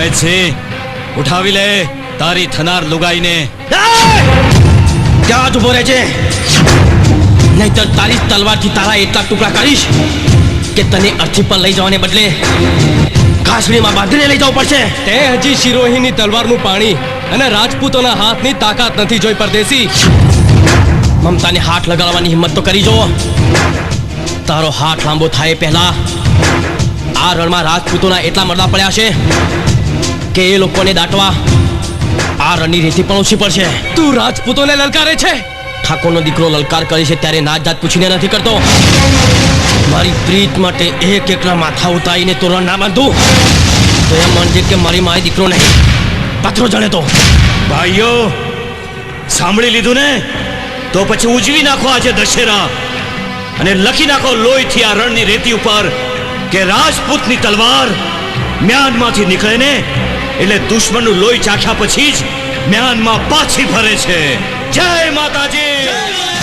મેઘસિંહ ઉઠાવી લે. તારી થનાર લુગાઈને. ત્યાં જ ઊભો રહે છે? નહીતર તારી તલવારથી તારા એટલા ટુકડા કરીશ કે તને અર્થી પર લઈ જવાને બદલે ઘાસડીમાં બાંધીને લઈ જવું પડશે. તે હજી શિરોહીની તલવારનું પાણી અને રાજપૂતોના હાથની તાકાત નથી જોઈ પરદેશી. મમતાને હાથ લગાડવાની હિંમત તો કરી જુઓ તારો હાથ લાંબો થાય પહેલા આ રણમાં રાજપૂતોના એટલા મરડા પડ્યા છે કે એ લોકોને દાટવા આ રણની રેતી પણ ઓછી પડશે. તું રાજપૂતોને લલકારે છે? ઠાકોરનો દીકરો લલકાર કરે છે ત્યારે નાત જાત પૂછીને નથી કરતો. મારી પ્રીત માટે એક એકલા માથા ઉતારીને તોરણ ના બાંધું. તો એમ માનજે કે મારી માય દીકરો નહીં. પથરો જણે તો. ભાઈઓ સાંભળી લીધું ને? તો પછી ઉજવી નાખો આજે દશેરા અને લખી નાખો લોહીથી આ રણની રેતી ઉપર કે રાજપૂતની તલવાર મ્યાનમાંથી નીકળે ને એટલે દુશ્મનનું લોહી ચાખ્યા પછી જ મ્યાનમાં પાછી ફરે છે. જય માતાજી!